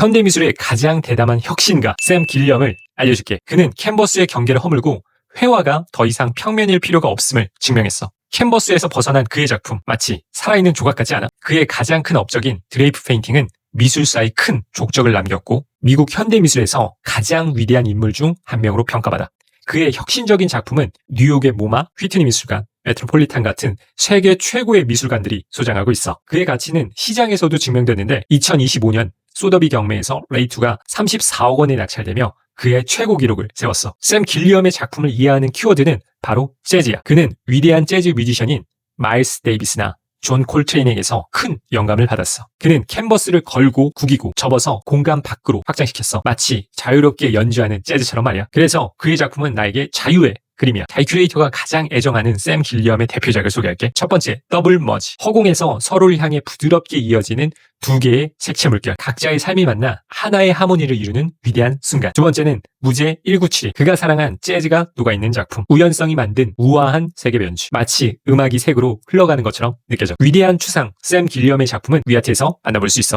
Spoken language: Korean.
현대미술의 가장 대담한 혁신가 샘 길리엄을 알려줄게. 그는 캔버스의 경계를 허물고 회화가 더 이상 평면일 필요가 없음을 증명했어. 캔버스에서 벗어난 그의 작품 마치 살아있는 조각 같지 않아? 그의 가장 큰 업적인 드레이프 페인팅은 미술사에 큰 족적을 남겼고 미국 현대미술에서 가장 위대한 인물 중 한 명으로 평가받아. 그의 혁신적인 작품은 뉴욕의 모마, 휘트니 미술관, 메트로폴리탄 같은 세계 최고의 미술관들이 소장하고 있어. 그의 가치는 시장에서도 증명됐는데 2025년 소더비 경매에서 레이투가 34억 원에 낙찰되며 그의 최고 기록을 세웠어. 샘 길리엄의 작품을 이해하는 키워드는 바로 재즈야. 그는 위대한 재즈 뮤지션인 마일스 데이비스나 존 콜트레인에게서 큰 영감을 받았어. 그는 캔버스를 걸고 구기고 접어서 공간 밖으로 확장시켰어. 마치 자유롭게 연주하는 재즈처럼 말이야. 그래서 그의 작품은 나에게 자유의 그림이야. 다이큐레이터가 가장 애정하는 샘 길리엄의 대표작을 소개할게. 첫 번째, 더블 머지. 허공에서 서로를 향해 부드럽게 이어지는 두 개의 색채 물결. 각자의 삶이 만나 하나의 하모니를 이루는 위대한 순간. 두 번째는 무제 1971. 그가 사랑한 재즈가 녹아있는 작품. 우연성이 만든 우아한 세계 변주. 마치 음악이 색으로 흘러가는 것처럼 느껴져. 위대한 추상 샘 길리엄의 작품은 위아트에서 만나볼 수 있어.